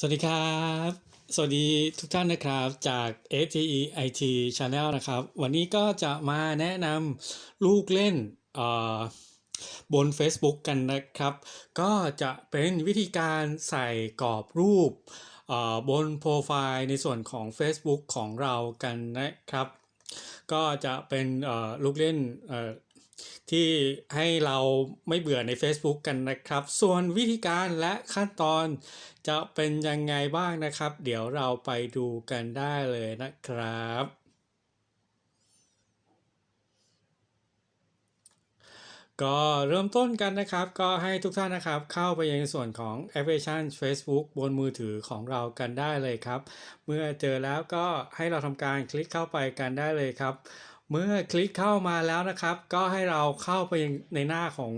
สวัสดีครับ สวัสดีทุกท่านนะครับจาก STE IT Channel นะครับ วันนี้ก็จะมาแนะนำลูกเล่นเอ่อบน Facebook กันนะครับ ก็จะเป็นวิธีการใส่กรอบรูปเอ่อบนโปรไฟล์ในส่วนของ Facebook ของเรากันนะครับ ก็จะเป็นเออลูกเล่นเอ่อ ที่ให้เราไม่เบื่อใน Facebook กันนะครับ ส่วนวิธีการและขั้นตอนจะเป็นยังไงบ้างนะครับ เดี๋ยวเราไปดูกันได้เลยนะครับก็เริ่มต้นกันนะครับ ก็ให้ทุกท่านนะครับเข้าไปยังส่วนของแอปพลิเคชัน Facebook บนมือถือของเรากันได้เลยครับ เมื่อเจอแล้วก็ให้เราทำการคลิกเข้าไปกันได้เลยครับ เมื่อคลิกเข้ามาแล้วนะครับ ก็ให้เราเข้าไปในหน้าของ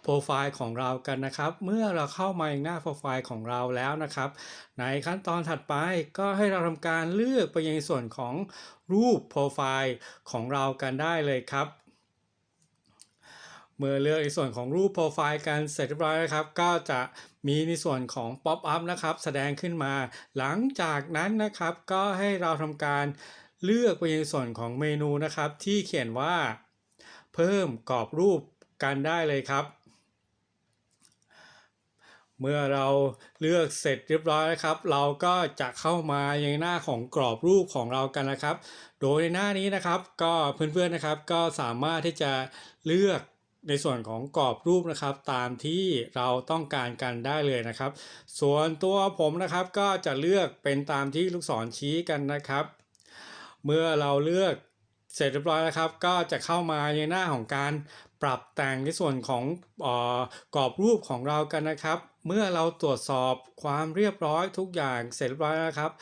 โปรไฟล์ของเรากันนะครับ เมื่อเราเข้ามาในหน้าโปรไฟล์ของเราแล้วนะครับ ในขั้นตอนถัดไปก็ให้เราทำการเลือกไปยังส่วนของรูปโปรไฟล์ของเรากันได้เลยครับเมื่อเลือกในส่วนของรูปโปรไฟล์กันเสร็จเรียบร้อยแล้วครับ ก็จะมีในส่วนของ Pop up นะครับ แสดงขึ้นมา หลังจากนั้นนะครับ ก็ให้เราทำการ เลือกไปในส่วนของเมนูนะครับ ที่เขียนว่า เพิ่มกรอบรูปกันได้เลยครับ เมื่อเราเลือกเสร็จเรียบร้อยแล้วครับ เราก็จะเข้ามาในหน้าของกรอบรูปของเรากันนะครับ โดยในหน้านี้นะครับ ก็เพื่อนๆนะครับ ก็สามารถที่จะเลือกในส่วนของกรอบรูปนะครับตามที่เราต้องการกันได้เลยนะครับ ส่วนตัวผมนะครับก็จะเลือกเป็นตามที่ลูกศรชี้กันนะครับ เมื่อเราเลือกเสร็จเรียบร้อยแล้วครับ ก็จะเข้ามาในหน้าของการปรับแต่งในส่วนของออกรอบรูปของเรากันนะครับ เมื่อเราตรวจสอบความเรียบร้อยทุกอย่างเสร็จเรียบร้อยแล้วครับ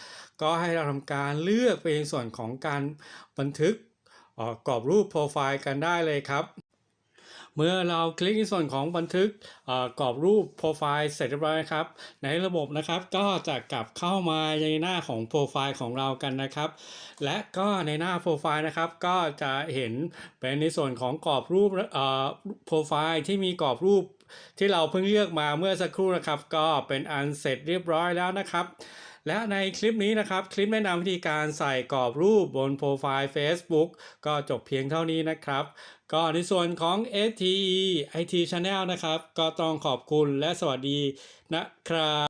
ก็ให้เราทำการเลือกไปในส่วนของการบันทึกอ่อกรอบรูปโปรไฟล์กันได้เลยครับ เมื่อเราคลิกในส่วนของบันทึกกรอบรูปโปรไฟล์เสร็จเรียบร้อยครับ ในระบบนะครับก็จะกลับเข้ามาในหน้าของโปรไฟล์ของเรากันนะครับ และก็ในหน้าโปรไฟล์นะครับก็จะเห็นเป็นในส่วนของกรอบรูปโปรไฟล์ที่มีกรอบรูปที่เราเพิ่งเลือกมาเมื่อสักครู่นะครับ ก็เป็นอันเสร็จเรียบร้อยแล้วนะครับ และในคลิปนี้นะครับ คลิปแนะนำวิธีการใส่กรอบรูปบนโปรไฟล์ Facebook ก็จบเพียงเท่านี้นะครับ ก็ในส่วนของ STE IT Channel นะครับ ก็ต้องขอบคุณและสวัสดีนะครับ